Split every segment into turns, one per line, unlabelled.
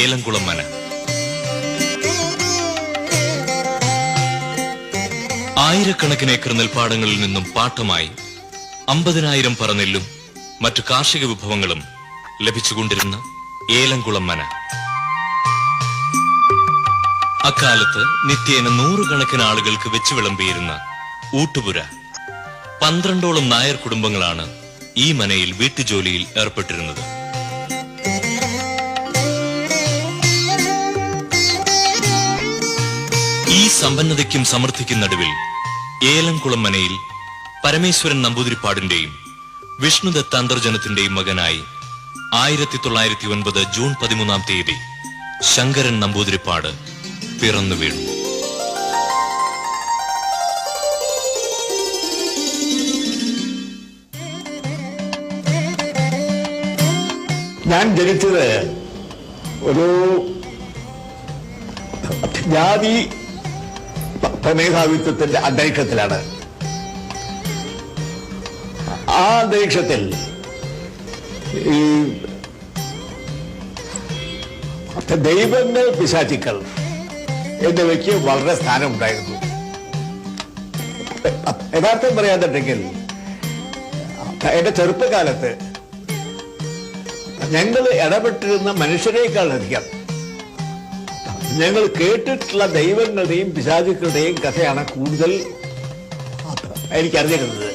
ഏലംകുളം മന ആയിരക്കണക്കിന് ഏക്കർ നെൽപ്പാടങ്ങളിൽ നിന്നും പാട്ടമായി അമ്പതിനായിരം പറ നെല്ലും മറ്റു കാർഷിക വിഭവങ്ങളും ലഭിച്ചുകൊണ്ടിരുന്ന ഏലംകുളം മന അക്കാലത്ത് നിത്യേന നൂറുകണക്കിന് ആളുകൾക്ക് വെച്ച് വിളമ്പിയിരുന്ന ഊട്ടുപുര. പന്ത്രണ്ടോളം നായർ കുടുംബങ്ങളാണ് ഈ മനയിൽ വീട്ടുജോലിയിൽ ഏർപ്പെട്ടിരുന്നത്. സമ്പന്നതയ്ക്കും സമൃദ്ധിക്കും നടുവിൽ ഏലംകുളം മനയിൽ പരമേശ്വരൻ നമ്പൂതിരിപ്പാടിന്റെയും വിഷ്ണു ദത്താന്തർജനത്തിന്റെയും മകനായി ആയിരത്തി തൊള്ളായിരത്തി ഒൻപത് ജൂൺ പതിമൂന്നാം തീയതി ശങ്കരൻ നമ്പൂതിരിപ്പാട് പിറന്നു വീണു.
ഞാൻ ജനിച്ചത് ഒരു ജാതി പ- മേധാവിത്വത്തിന്റെ അന്തരീക്ഷത്തിലാണ്. ആ അന്തരീക്ഷത്തിൽ ദൈവങ്ങൾ പിശാചിക്കൾ എന്നിവയ്ക്ക് വളരെ സ്ഥാനമുണ്ടായിരുന്നു. യഥാർത്ഥം പറയാന്നുണ്ടെങ്കിൽ എന്റെ ചെറുപ്പകാലത്ത് ഞങ്ങൾ ഇടപെട്ടിരുന്ന മനുഷ്യരെക്കാളധികം ഞങ്ങൾ കേട്ടിട്ടുള്ള ദൈവങ്ങളുടെയും പിശാചുക്കളുടെയും കഥയാണ് കൂടുതൽ എനിക്കറിഞ്ഞിരുന്നത്.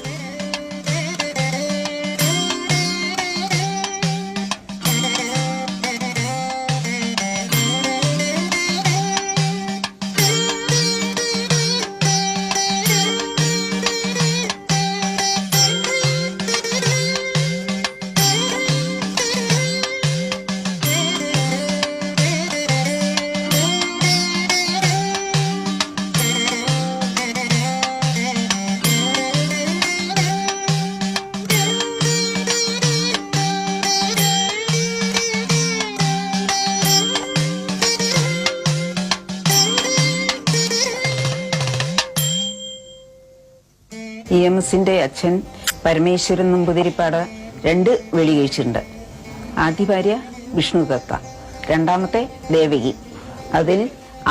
ഇ എം എസിന്റെ അച്ഛൻ പരമേശ്വരൻ നമ്പുതിരിപ്പാട് രണ്ട് വെളി കഴിച്ചിട്ടുണ്ട്. ആദ്യ ഭാര്യ വിഷ്ണു ദത്ത രണ്ടാമത്തെ ദേവകി. അതിൽ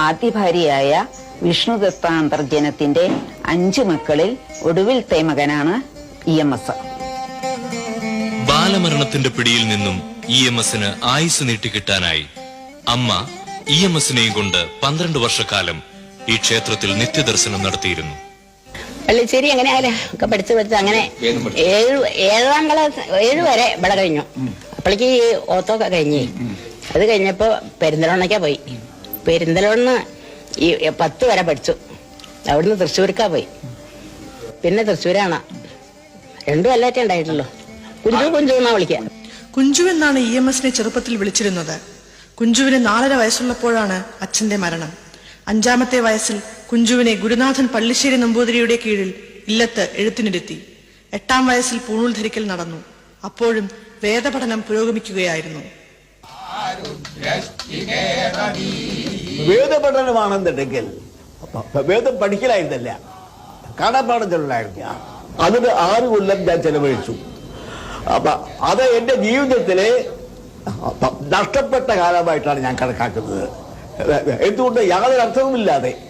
ആദ്യ ഭാര്യയായ വിഷ്ണു ദത്ത അന്തർജനത്തിന്റെ അഞ്ച് മക്കളിൽ ഒടുവിലത്തെ മകനാണ് ഇ എം എസ്.
ബാലമരണത്തിന്റെ പിടിയിൽ നിന്നും ഇ എം എസിന് ആയുസ് നീട്ടിക്കിട്ടാനായി അമ്മ ഇ എം എസിനെയും കൊണ്ട് പന്ത്രണ്ട് വർഷക്കാലം ഈ ക്ഷേത്രത്തിൽ നിത്യദർശനം നടത്തിയിരുന്നു.
പള്ളിച്ചേരി എങ്ങനെയായാലും ഒക്കെ പഠിച്ച് പഠിച്ച് അങ്ങനെ ഏഴ് ഏഴാം ക്ലാസ് ഏഴ് വരെ ഇവിടെ കഴിഞ്ഞു. അപ്പോഴേക്ക് ഈ ഓത്തൊക്കെ കഴിഞ്ഞ്. അത് കഴിഞ്ഞപ്പോ പെരിന്തലോണയ്ക്കാ പോയി. പെരിന്തലോണ് ഈ പത്ത് വരെ പഠിച്ചു. അവിടുന്ന് തൃശ്ശൂർക്കാ പോയി. പിന്നെ തൃശ്ശൂരാണ്. രണ്ടും അല്ലാറ്റേ ഉണ്ടായിട്ടുള്ളൂ. കുഞ്ചു കുഞ്ചു എന്നാ വിളിക്കാൻ
കുഞ്ചു എന്നാണ് ഇ എം എസിനെ ചെറുപ്പത്തിൽ വിളിച്ചിരുന്നത്. കുഞ്ചുവിന് നാലര വയസ്സുള്ളപ്പോഴാണ് അച്ഛന്റെ മരണം. അഞ്ചാമത്തെ വയസ്സിൽ കുഞ്ചുവിനെ ഗുരുനാഥൻ പള്ളിശ്ശേരി നമ്പൂതിരിയുടെ കീഴിൽ ഇല്ലത്ത് എഴുത്തിനിരുത്തി. എട്ടാം വയസ്സിൽ പൂണൂൽ ധരിക്കൽ നടന്നു. അപ്പോഴും വേദപഠനം പുരോഗമിക്കുകയായിരുന്നു.
വേദപഠനമാണെന്നുണ്ടെങ്കിൽ വേദം പഠിക്കലായിരുന്നല്ല. കാണാപ്പാടം ചെല്ലായിരുന്നു അതിന് ആറ് കൊല്ലം ഞാൻ ചെലവഴിച്ചു. അപ്പൊ അത് എന്റെ ജീവിതത്തിലെ നഷ്ടപ്പെട്ട കാലമായിട്ടാണ് ഞാൻ കണക്കാക്കുന്നത്. എന്തുകൊണ്ട് യാതൊരു അർത്ഥവുമില്ലാതെ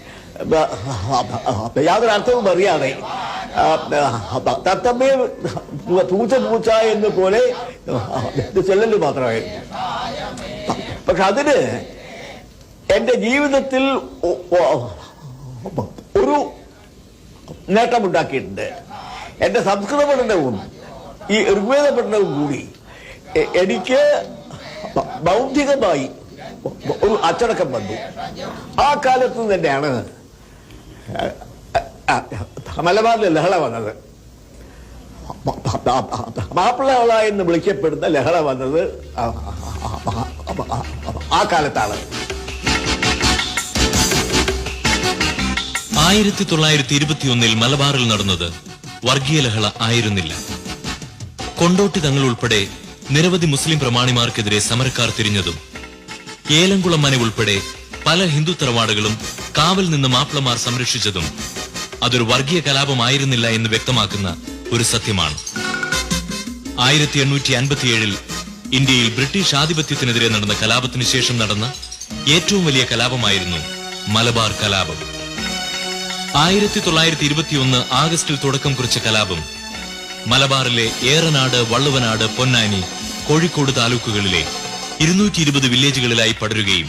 യാതൊരു അർത്ഥവും അറിയാതെ തത്തമ്മേ പൂച്ച പൂച്ച എന്ന് പോലെ ചെല്ലല് മാത്രമായിരുന്നു പക്ഷെ അതിന് എന്റെ ജീവിതത്തിൽ ഒരു നേട്ടമുണ്ടാക്കിയിട്ടുണ്ട്. എന്റെ സംസ്കൃത പഠനവും ഈ ഋഗ്വേദ പഠനവും കൂടി എനിക്ക് ബൗദ്ധികമായി ഒരു അച്ചടക്കം വന്നു. ആ കാലത്ത് തന്നെയാണ് മലബാറിലെ ലഹള വന്നത് മാപ്പിളകള എന്ന് വിളിക്കപ്പെടുന്ന ലഹള വന്നത് ആ കാലത്താണ്.
ആയിരത്തി തൊള്ളായിരത്തി ഇരുപത്തിയൊന്നിൽ മലബാറിൽ നടന്നത് വർഗീയ ലഹള ആയിരുന്നില്ല. കൊണ്ടോട്ടി തങ്ങൾ ഉൾപ്പെടെ നിരവധി മുസ്ലിം പ്രമാണിമാർക്കെതിരെ സമരക്കാർ തിരിഞ്ഞതും ഏലംകുളം മന ഉൾപ്പെടെ പല ഹിന്ദു തറവാടുകളും കാവൽ നിന്ന് മാപ്പിളമാർ സംരക്ഷിച്ചതും അതൊരു വർഗീയ കലാപമായിരുന്നില്ല എന്ന് വ്യക്തമാക്കുന്ന ഒരു സത്യമാണ്. ആയിരത്തി എണ്ണൂറ്റി അൻപത്തിയേഴിൽ ഇന്ത്യയിൽ ബ്രിട്ടീഷ് ആധിപത്യത്തിനെതിരെ നടന്ന കലാപത്തിന് ശേഷം നടന്ന ഏറ്റവും വലിയ കലാപമായിരുന്നു മലബാർ കലാപം. ആയിരത്തി തൊള്ളായിരത്തി ഇരുപത്തിയൊന്ന് ആഗസ്റ്റിൽ തുടക്കം കുറിച്ച കലാപം മലബാറിലെ ഏറനാട് വള്ളുവനാട് പൊന്നാനി കോഴിക്കോട് താലൂക്കുകളിലെ ഇരുന്നൂറ്റി ഇരുപത് വില്ലേജുകളിലായി പടരുകയും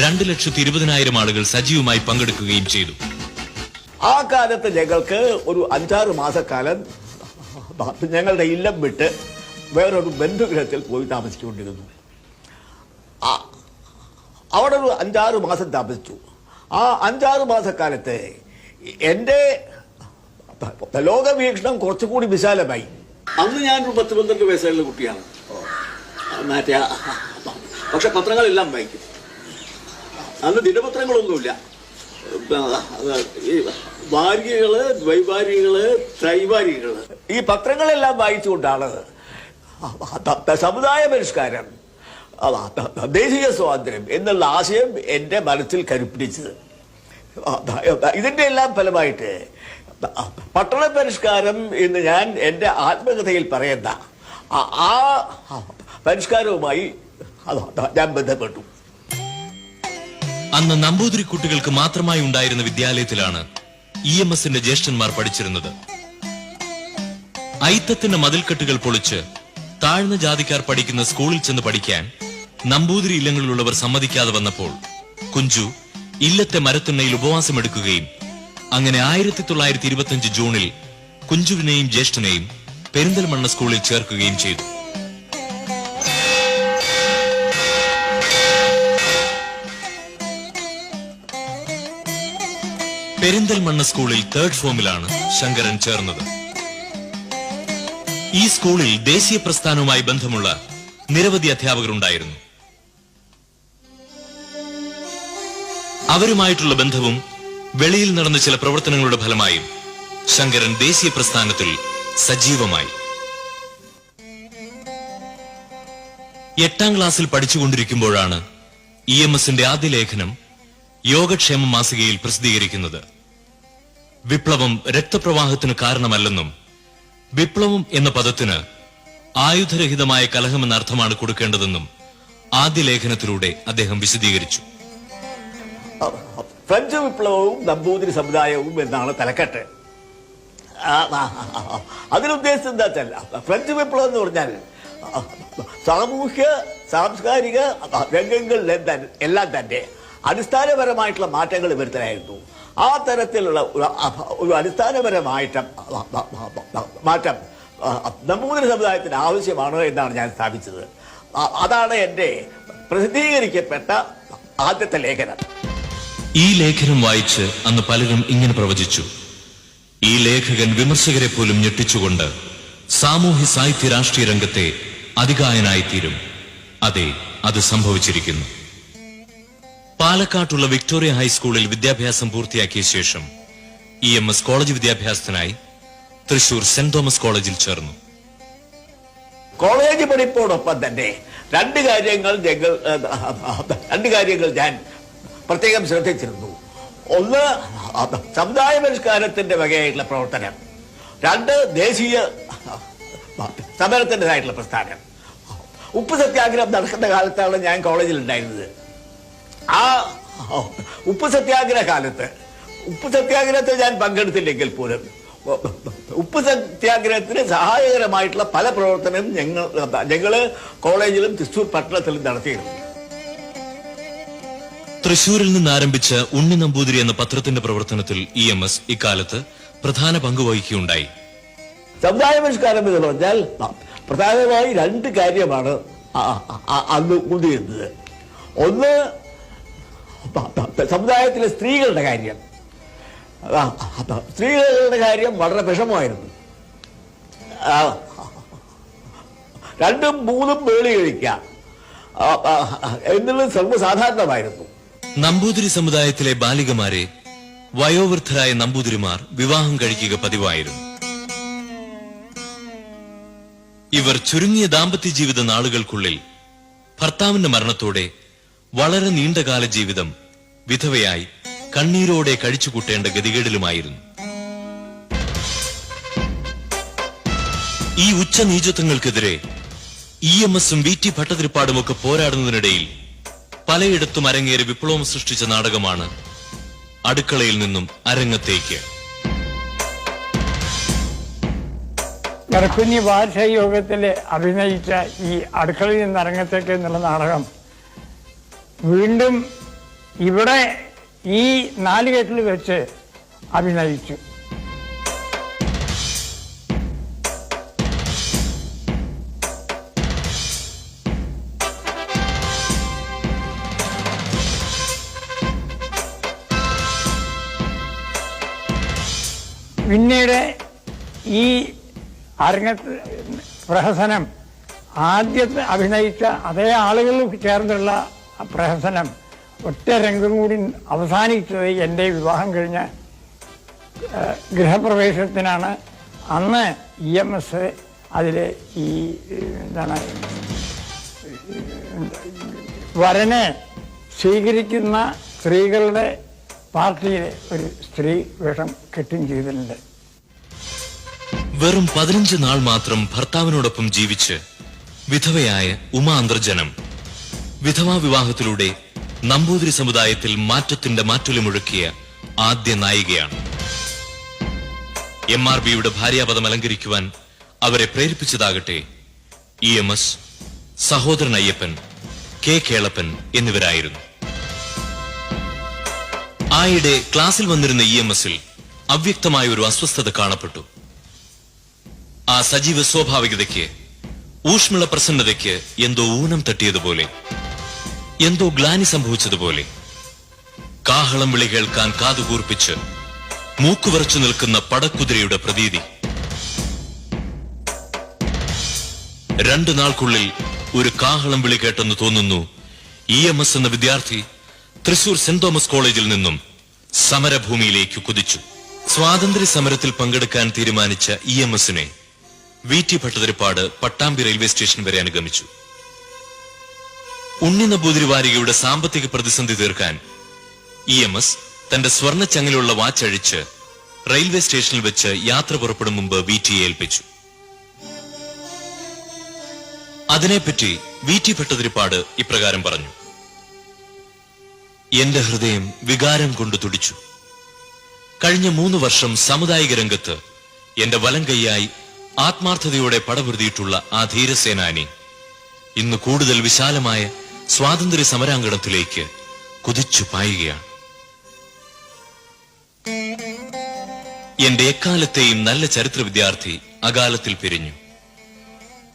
രണ്ട് ലക്ഷത്തി ഇരുപതിനായിരം ആളുകൾ സജീവമായി പങ്കെടുക്കുകയും ചെയ്തു.
ആ കാലത്ത് ഞങ്ങൾക്ക് ഒരു അഞ്ചാറ് മാസക്കാലം ഞങ്ങളുടെ ഇല്ലം വിട്ട് വേറൊരു ബന്ധുഗ്രഹത്തിൽ പോയി താമസിച്ചുകൊണ്ടിരുന്നു. അവിടെ ഒരു അഞ്ചാറ് മാസം താമസിച്ചു. ആ അഞ്ചാറ് മാസക്കാലത്ത് എന്റെ ലോകവീക്ഷണം കുറച്ചുകൂടി വിശാലമായി. അന്ന് ഞാനൊരു പത്ത് പന്ത്രണ്ട് വയസ്സുള്ള കുട്ടിയാണ്. മറ്റേ പക്ഷെ പത്രങ്ങളെല്ലാം വായിക്കും. അന്ന് ദിനപത്രങ്ങളൊന്നുമില്ല. ഭാര്യകൾ ദ്വൈവാരികൾ ത്രൈവാരികൾ. ഈ പത്രങ്ങളെല്ലാം വായിച്ചുകൊണ്ടാണ് സമുദായ പരിഷ്കാരം ദേശീയ സ്വാതന്ത്ര്യം എന്നുള്ള ആശയം എന്റെ മനസ്സിൽ കരുപ്പിടിച്ചത്. ഇതിന്റെ എല്ലാം ഫലമായിട്ട് പട്ടണ പരിഷ്കാരം എന്ന് ഞാൻ എന്റെ ആത്മകഥയിൽ പറയുന്ന ആ പരിഷ്കാരവുമായി ഞാൻ ബന്ധപ്പെട്ടു.
അന്ന് നമ്പൂതിരി കുട്ടികൾക്ക് മാത്രമായി ഉണ്ടായിരുന്ന വിദ്യാലയത്തിലാണ് ഇ എം എസിന്റെ ജ്യേഷ്ഠന്മാർ പഠിച്ചിരുന്നത്. ഐത്തത്തിന്റെ മതിൽക്കെട്ടുകൾ പൊളിച്ച് താഴ്ന്ന ജാതിക്കാർ പഠിക്കുന്ന സ്കൂളിൽ ചെന്ന് പഠിക്കാൻ നമ്പൂതിരി ഇല്ലങ്ങളിലുള്ളവർ സമ്മതിക്കാതെ വന്നപ്പോൾ കുഞ്ചു ഇല്ലത്തെ മരത്തുണ്ണയിൽ ഉപവാസമെടുക്കുകയും അങ്ങനെ ആയിരത്തി തൊള്ളായിരത്തി ഇരുപത്തിയഞ്ച് ജൂണിൽ കുഞ്ചുവിനെയും ജ്യേഷ്ഠനെയും പെരിന്തൽമണ്ണ സ്കൂളിൽ ചേർക്കുകയും ചെയ്തു. പെരിന്തൽമണ്ണ സ്കൂളിൽ തേർഡ് ഫോമിലാണ് ശങ്കരൻ ചേർന്നത്. ഈ സ്കൂളിൽ ദേശീയ പ്രസ്ഥാനവുമായി ബന്ധമുള്ള നിരവധി അധ്യാപകരുണ്ടായിരുന്നു. അവരുമായിട്ടുള്ള ബന്ധവും വെളിയിൽ നടന്ന ചില പ്രവർത്തനങ്ങളുടെ ഫലമായും ശങ്കരൻ ദേശീയ പ്രസ്ഥാനത്തിൽ സജീവമായി. എട്ടാം ക്ലാസ്സിൽ പഠിച്ചുകൊണ്ടിരിക്കുമ്പോഴാണ് ഇ എം എസിന്റെ ആദ്യ ലേഖനം യോഗക്ഷേമ മാസികയിൽ പ്രസിദ്ധീകരിക്കുന്നത്. വിപ്ലവം രക്തപ്രവാഹത്തിന് കാരണമല്ലെന്നും വിപ്ലവം എന്ന പദത്തിന് ആയുധരഹിതമായ കലഹമെന്ന അർത്ഥമാണ് കൊടുക്കേണ്ടതെന്നും ആദ്യ ലേഖനത്തിലൂടെ അദ്ദേഹം വിശദീകരിച്ചു.
ഫ്രഞ്ച് വിപ്ലവവും നമ്പൂതിരി സമുദായവും എന്നാണ് തലക്കെട്ട്. അതിനുദ്ദേശം എന്താ വെച്ചാൽ ഫ്രഞ്ച് വിപ്ലവം എന്ന് പറഞ്ഞാൽ സാമൂഹ്യ സാംസ്കാരിക രംഗങ്ങളിലെ തന്നെ- എല്ലാം തന്നെ അടിസ്ഥാനപരമായിട്ടുള്ള മാറ്റങ്ങൾ വരുത്തലായിരുന്നു ആ തരത്തിലുള്ള ഒരു അടിസ്ഥാനപരമായിട്ട് മാറ്റം നമ്പൂതിരി സമുദായത്തിന് ആവശ്യമാണ് എന്നാണ് ഞാൻ സ്ഥാപിച്ചത്. അതാണ് എന്റെ പ്രസിദ്ധീകരിക്കപ്പെട്ട ആദ്യത്തെ ലേഖനം.
ഈ ലേഖനം വായിച്ച് അന്ന് പലരും ഇങ്ങനെ പ്രവചിച്ചു. ഈ ലേഖകൻ വിമർശകരെ പോലും ഞെട്ടിച്ചുകൊണ്ട് സാമൂഹ്യ സാഹിത്യ രാഷ്ട്രീയ രംഗത്തെ അതികായനായിത്തീരും അതെ അത് സംഭവിച്ചിരിക്കുന്നു. പാലക്കാട്ടുള്ള വിക്ടോറിയ ഹൈസ്കൂളിൽ വിദ്യാഭ്യാസം പൂർത്തിയാക്കിയ ശേഷം ഇ എം എസ് കോളേജ് വിദ്യാഭ്യാസത്തിനായി തൃശൂർ സെന്റ് തോമസ് കോളേജിൽ ചേർന്നു.
കോളേജ് പഠിപ്പോടൊപ്പം തന്നെ രണ്ട് കാര്യങ്ങൾ ഞങ്ങൾ രണ്ട് കാര്യങ്ങൾ ഞാൻ പ്രത്യേകം ശ്രദ്ധിച്ചിരുന്നു. ഒന്ന് സമുദായ പരിഷ്കാരത്തിന്റെ വകയായിട്ടുള്ള പ്രവർത്തനം. രണ്ട് ദേശീയ സമരത്തിന്റെതായിട്ടുള്ള പ്രസ്ഥാനം. ഉപ്പ് സത്യാഗ്രഹം നടക്കുന്ന കാലത്താണ് ഞാൻ കോളേജിൽ ഉണ്ടായിരുന്നത്. ആ ഉപ്പ് സത്യാഗ്രഹ കാലത്ത്. ഉപ്പ് സത്യാഗ്രഹത്തിൽ ഞാൻ പങ്കെടുത്തില്ലെങ്കിൽ പോലും ഉപ്പ് സത്യാഗ്രഹത്തിന് സഹായകരമായിട്ടുള്ള പല പ്രവർത്തനവും ഞങ്ങൾ ഞങ്ങൾ കോളേജിലും തൃശൂർ പട്ടണത്തിലും നടത്തിയിരുന്നു.
തൃശൂരിൽ നിന്ന് ആരംഭിച്ച ഉണ്ണി നമ്പൂതിരി എന്ന പത്രത്തിന്റെ പ്രവർത്തനത്തിൽ ഇ എം എസ് ഇക്കാലത്ത് പ്രധാന പങ്ക് വഹിക്കുകയുണ്ടായി.
സമുദായ പരിഷ്കാരം എന്ന് പറഞ്ഞാൽ പ്രധാനമായി രണ്ട് കാര്യമാണ് അന്ന് കൊണ്ടുവരുന്നത് ഒന്ന് സമുദായത്തിലെ സ്ത്രീകളുടെ കാര്യം. സ്ത്രീകളുടെ കാര്യം വളരെ വിഷമമായിരുന്നു. രണ്ടും മൂന്നും വേളി കഴിക്കുക. എന്നുള്ളത് സർവസാധാരണമായിരുന്നു.
നമ്പൂതിരി സമുദായത്തിലെ ബാലികമാരെ വയോവൃദ്ധരായ നമ്പൂതിരിമാർ വിവാഹം കഴിക്കുക പതിവായിരുന്നു. ഇവർ ചുരുങ്ങിയ ദാമ്പത്യ ജീവിത നാളുകൾക്കുള്ളിൽ ഭർത്താവിന്റെ മരണത്തോടെ വളരെ നീണ്ടകാല ജീവിതം വിധവയായി കണ്ണീരോടെ കഴിച്ചുകൂട്ടേണ്ട ഗതികേടിലുമായിരുന്നു. ഈ ഉച്ച നീചത്വങ്ങൾക്കെതിരെ ഇ എം എസും വി ടി ഭട്ടതിരിപ്പാടുമൊക്കെ പോരാടുന്നതിനിടയിൽ പലയിടത്തും അരങ്ങേറി വിപ്ലവം സൃഷ്ടിച്ച നാടകമാണ് അടുക്കളയിൽ നിന്നും അരങ്ങത്തേക്ക്.
ഗർഭിണി വാർഷയോഗത്തിൽ അഭിനയിച്ച ഈ അടുക്കളയിൽ നിന്ന് അരങ്ങത്തേക്ക് എന്നുള്ള നാടകം വീണ്ടും ഇവിടെ ഈ നാലുകെട്ടിൽ വെച്ച് അഭിനയിച്ചു. പിന്നീട് ഈ അരങ്ങ പ്രഹസനം ആദ്യത്തെ അഭിനയിച്ച അതേ ആളുകൾ ചേർന്നുള്ള പ്രഹസനം ഒറ്റ രംഗം കൂടി അവസാനിച്ചത് എന്റെ വിവാഹം കഴിഞ്ഞ ഗൃഹപ്രവേശനത്തിനാണ്. അന്ന് ഇ എം എസ് അതിൽ ഈ എന്താണ് വരനെ സ്വീകരിക്കുന്ന സ്ത്രീകളുടെ പാർട്ടിയിലെ ഒരു സ്ത്രീ വേഷം കെട്ടും ചെയ്തിട്ടുണ്ട്.
വെറും പതിനഞ്ച് നാൾ മാത്രം ഭർത്താവിനോടൊപ്പം ജീവിച്ച് വിധവയായ ഉമാ വിധവാ വിവാഹത്തിലൂടെ നമ്പൂതിരി സമുദായത്തിൽ മാറ്റത്തിന്റെ മാറ്റൊലി മുഴക്കിയ ആദ്യ നായികയാണ്. എം ആർ ബിയുടെ ഭാര്യാപദം അലങ്കരിക്കുവാൻ അവരെ പ്രേരിപ്പിച്ചതാകട്ടെ E M S Sahodaran Ayyappan K Kelappan എന്നിവരായിരുന്നു. ആയിടെ ക്ലാസ്സിൽ വന്നിരുന്ന ഇ എം എസിൽ അവ്യക്തമായ ഒരു അസ്വസ്ഥത കാണപ്പെട്ടു. ആ സജീവ സ്വാഭാവികതയ്ക്ക് ഊഷ്മള പ്രസന്നതയ്ക്ക് എന്തോ ഊനം തട്ടിയതുപോലെ എന്തോ ഗ്ലാനി സംഭവിച്ചതുപോലെ. കാഹളം വിളി കേൾക്കാൻ കാതുകൂർപ്പിച്ച് മൂക്കുവറച്ചു നിൽക്കുന്ന പടക്കുതിരയുടെ പ്രതീതി. രണ്ടു നാൾക്കുള്ളിൽ ഒരു കാഹളം വിളി കേട്ടെന്ന് തോന്നുന്നു ഇ എം എസ് എന്ന വിദ്യാർത്ഥി തൃശൂർ സെന്റ് തോമസ് കോളേജിൽ നിന്നും സമരഭൂമിയിലേക്ക് കുതിച്ചു. സ്വാതന്ത്ര്യ സമരത്തിൽ പങ്കെടുക്കാൻ തീരുമാനിച്ച ഇ എം എസിനെ V T Bhattathiripad Pattambi railway station വരെ അനുഗമിച്ചു. ഉണ്ണി നമ്പൂതിരിവാരികയുടെ സാമ്പത്തിക പ്രതിസന്ധി തീർക്കാൻ ഇ എം എസ് തന്റെ സ്വർണ ചങ്ങിലുള്ള വാച്ച് അഴിച്ച് റെയിൽവേ സ്റ്റേഷനിൽ വെച്ച് യാത്ര പുറപ്പെടും മുമ്പ് വി ടി ഏൽപ്പിച്ചു. അതിനെപ്പറ്റി വി ടി ഭട്ടതിരിപ്പാട് ഇപ്രകാരം പറഞ്ഞു. എന്റെ ഹൃദയം വികാരം കൊണ്ട് തുടിച്ചു. കഴിഞ്ഞ മൂന്ന് വർഷം സാമുദായിക രംഗത്ത് എന്റെ വലം കൈയായി ആത്മാർത്ഥതയോടെ പടപൊരുതിയിട്ടുള്ള ആ ധീരസേനാനി ഇന്ന് കൂടുതൽ വിശാലമായ സ്വാതന്ത്ര്യ സമരാങ്കണത്തിലേക്ക് കുതിച്ചു പായുകയാണ്. എന്റെ എക്കാലത്തെയും നല്ല ചരിത്ര വിദ്യാർത്ഥി അകാലത്തിൽ പിരിഞ്ഞു.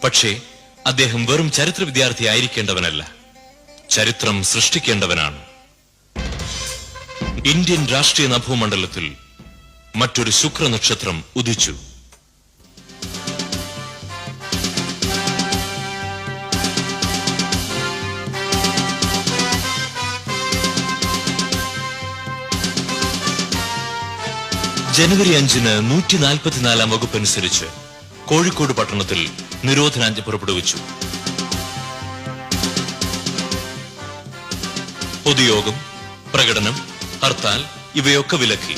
പക്ഷേ അദ്ദേഹം വെറും ചരിത്ര വിദ്യാർത്ഥി ആയിരിക്കേണ്ടവനല്ല ചരിത്രം സൃഷ്ടിക്കേണ്ടവനാണ്. ഇന്ത്യൻ രാഷ്ട്രീയ നഭൂമണ്ഡലത്തിൽ മറ്റൊരു ശുക്ര നക്ഷത്രം ഉദിച്ചു. ജനുവരി അഞ്ചിന് നൂറ്റി നാൽപ്പത്തിനാലാം വകുപ്പ് അനുസരിച്ച് കോഴിക്കോട് പട്ടണത്തിൽ നിരോധനാജ്ഞ പുറപ്പെടുവിച്ചു. പൊതുയോഗം പ്രകടനം ഹർത്താൽ ഇവയൊക്കെ വിലക്കി.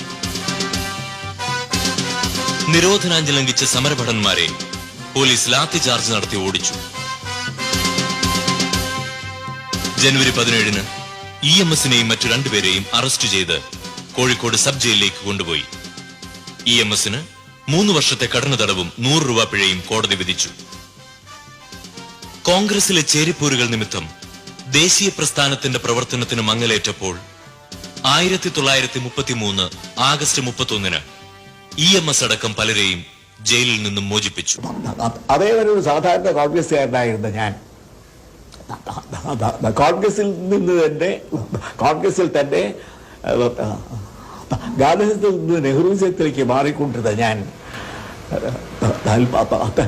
നിരോധനാജ്ഞ ലംഘിച്ച സമരഭടന്മാരെ പോലീസ് ലാത്തി ചാർജ് നടത്തി ഓടിച്ചു. ജനുവരി പതിനേഴിന് ഇ എം എസിനെയും മറ്റു രണ്ടുപേരെയും അറസ്റ്റ് ചെയ്ത് കോഴിക്കോട് സബ് ജയിലിലേക്ക് കൊണ്ടുപോയി. ഇ എം എസിന് മൂന്ന് വർഷത്തെ കടന്നു തടവും നൂറ് രൂപ പിഴയും കോടതി വിധിച്ചു. കോൺഗ്രസിലെ ചേരിപ്പൂരുകൾ നിമിത്തം ദേശീയ പ്രസ്ഥാനത്തിന്റെ പ്രവർത്തനത്തിന് മങ്ങലേറ്റപ്പോൾ ആയിരത്തി തൊള്ളായിരത്തി മുപ്പത്തി മൂന്ന് ആഗസ്റ്റ് മുപ്പത്തൊന്നിന് ഇ എം എസ് അടക്കം പലരെയും ജയിലിൽ നിന്നും മോചിപ്പിച്ചു.
അതേ ഒരു സാധാരണ കോൺഗ്രസ്സുകാരനായിരുന്ന ഞാൻ. കോൺഗ്രസിൽ നിന്ന് തന്നെ കോൺഗ്രസിൽ തന്നെ ഗാന്ധിസത്തിൽ നിന്ന് നെഹ്റുജത്തിലേക്ക് മാറിക്കൊണ്ടിരുന്ന ഞാൻ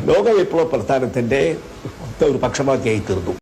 ലോക വിപ്ലവ പ്രസ്ഥാനത്തിന്റെ ഒരു പക്ഷമാക്കിയായി തീർന്നു